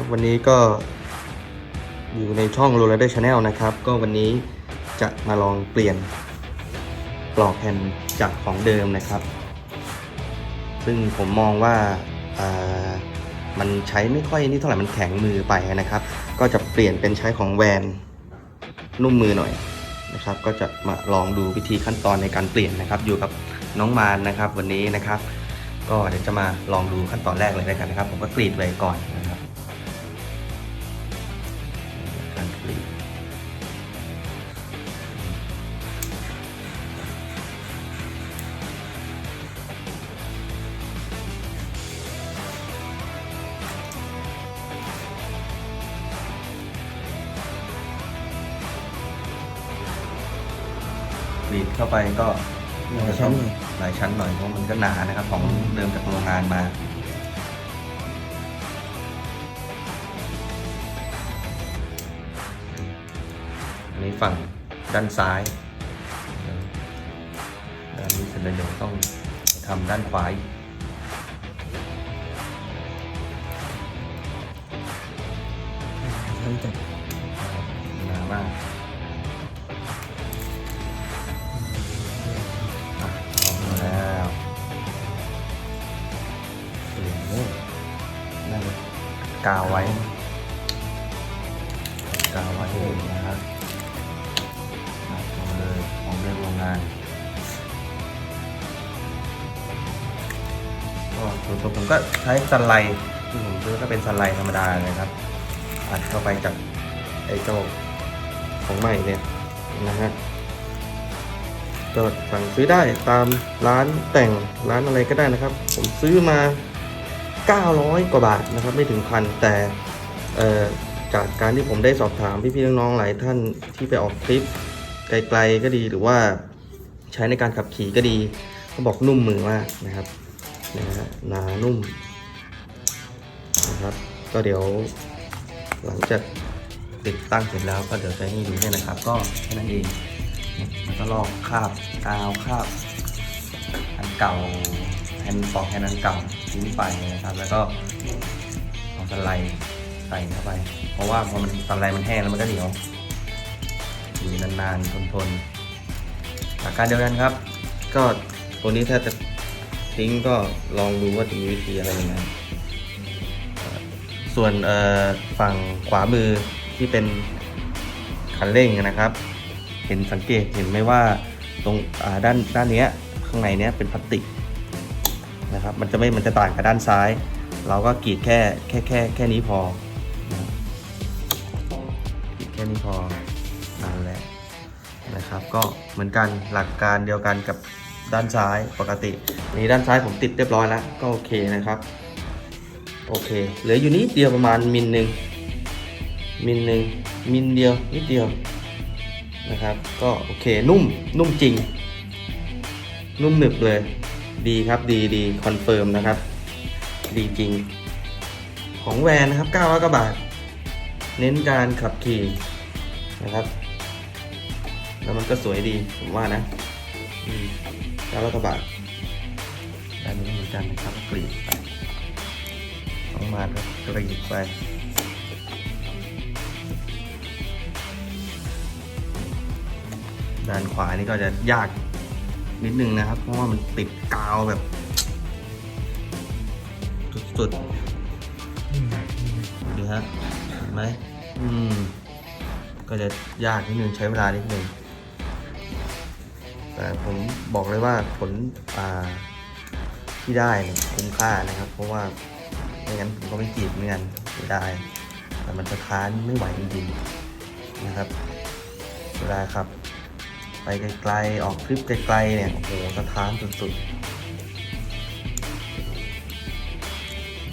ครับวันนี้ก็อยู่ในช่อง r o l l e r Channel นะครับ ก็วันนี้จะมาลองเปลี่ยนปลอกแผ่นจากของเดิมนะครับ ซึ่งผมมองว่าอ่ามันใช้ไม่ค่อยนี่เท่าไหร่ มันแข็งมือไปนะครับ ก็จะเปลี่ยนเป็นใช้ของแวนนุ่มมือหน่อยนะครับ ก็จะมาลองดูวิธีขั้นตอนในการเปลี่ยนนะครับ อยู่กับน้องมานนะครับ วันนี้นะครับ ก็เดี๋ยวจะมาลองดูขั้นตอนแรกเลยแล้วกันนะครับ ผมก็กรีดไว้ก่อน กรีดเข้าไปก็หลายชั้นเลยหลายชั้นหน่อยเพราะมันก็หนานะครับ ของเดิมจากโรงงานมาอันนี้ฝั่งด้านซ้ายด้านนี้เสร็จแล้วเดี๋ยวต้องทำด้านขวาอีกชั้นจัดหนามาก กาวไว้กาวไว้นะครับเอามาเลยของเรื่องโรงงานก็ส่วนตัวผมก็ใช้สไลด์ที่ผมซื้อก็เป็นสไลด์ธรรมดาเลยครับอัดเข้าไปจากไอ้เจ้าของใหม่เนี่ยนะฮะก็สั่งซื้อได้ตามร้านแต่งร้านอะไรก็ได้นะครับ ผมซื้อมา 900 กว่าบาทนะครับไม่ถึงพันแต่จากการที่ผมได้สอบถามพี่ๆน้องๆหลายท่านที่ไปออกคลิปไกลๆก็ดีหรือว่าใช้ในการขับขี่ก็ดีเขาบอกนุ่มมือมากนะครับนะฮะหนานุ่มนะครับ ก็เดี๋ยวหลังจากติดตั้งเสร็จแล้วก็เดี๋ยวจะให้ดูเนี่ยนะครับ ก็แค่นั้นเองมันก็ลอกคราบกาวคราบอันเก่า นปอกแผ่นอันเก่าทิ้งไปนะครับ แล้วก็เอาสไลด์ใส่เข้าไป เพราะว่าพอมันสไลด์มันแห้งแล้วมันก็เหนียวอยู่นานๆทนๆหลักการเดียวกันครับ ก็ตัวนี้ถ้าจะทิ้งก็ลองดูว่าจะมีวิธีอะไรยังไงส่วนฝั่งขวามือที่เป็นคันเร่งนะครับ เห็นสังเกตเห็นไหมว่าตรงด้านด้านนี้ข้างในเนี้ยเป็นพลาสติก นะครับมันจะไม่มันจะต่างกับด้านซ้าย เราก็กรีดแค่แค่แค่แค่นี้พอนะกรีดแค่นี้พอนั่นแหละนะครับ ก็เหมือนกันหลักการเดียวกันกับด้านซ้ายปกตินี่ด้านซ้ายผมติดเรียบร้อยแล้วก็โอเคนะครับโอเคเหลืออยู่นิดเดียวประมาณมิลหนึ่งมิลหนึ่งมิลเดียวนิดเดียวนะครับ ก็โอเคนุ่มนุ่มจริง นุ่มหนึบเลย ดีครับดีดีคอนเฟิร์มนะครับ ดีจริง ของแวนนะครับ900กว่าบาท เน้นการขับขี่นะครับ แล้วมันก็สวยดี ผมว่านะอืม900กว่าบาทด้านนี้เหมือนกันนะครับกรีดไปต้องมาครับกรีดไปด้านขวานี่ก็จะยาก นิดนึงนะครับ เพราะว่ามันติดกาวแบบ สุดๆดูฮะเห็นไหมอืม ก็จะยากนิดนึงใช้เวลานิดนึงแต่ผมบอกเลยว่าผลอ่าที่ได้เนี่ยคุ้มค่านะครับ เพราะว่าไม่งั้นผมก็ไม่จีบเหมือนกันเสียดายแต่มันสะท้านไม่ไหวจริงๆนะครับเวลาขับ ไปไกลๆ ออกทริปไกลๆ เนี่ย โอ้โหสะท้านสุดๆ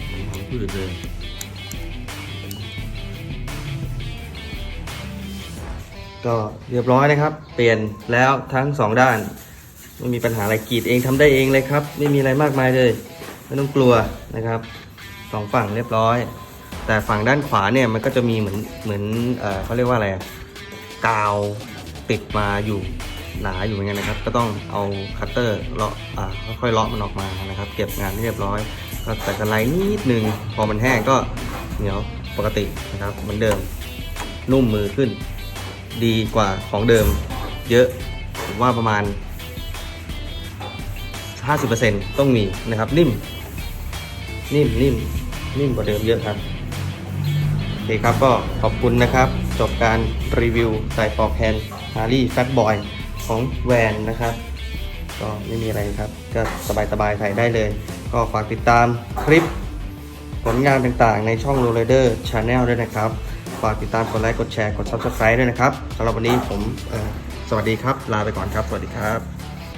ผมของพืชเลยก็เรียบร้อยนะครับ เปลี่ยนแล้วทั้งสองด้าน ไม่มีปัญหาอะไรกรีดเองทำได้เองเลยครับ ไม่มีอะไรมากมายเลย ไม่ต้องกลัวนะครับสองฝั่งเรียบร้อย แต่ฝั่งด้านขวาเนี่ยมันก็จะมีเหมือนเหมือนเอ่อเขาเรียกว่าอะไรอะกาว ติดมาอยู่หนาอยู่เหมือนกันนะครับ ก็ต้องเอาคัตเตอร์เลาะอ่าค่อยๆเลาะมันออกมานะครับ เก็บงานเรียบร้อยก็แต่สไลด์นิดนึงพอมันแห้งก็เหนียวปกตินะครับเหมือนเดิมนุ่มมือขึ้น ดีกว่าของเดิม เยอะผมว่าประมาณ 50%ต้องมีนะครับ นิ่ม นิ่มนิ่มนิ่มกว่าเดิมเยอะครับโอเคครับก็ขอบคุณนะครับ จบการรีวิวใส่ปอกแฮน ฮาร์รี่แฟตบอยของแวนนะครับ ก็ไม่มีอะไรครับ ก็สบายๆใส่ได้เลย ก็ฝากติดตามคลิปผลงานต่างๆ ในช่องโรเลเดอร์ชาแนลด้วยนะครับ ฝากติดตามกดไลค์ กดแชร์ กด Subscribe ด้วยนะครับสำหรับวันนี้ผมสวัสดีครับ ลาไปก่อนครับ สวัสดีครับ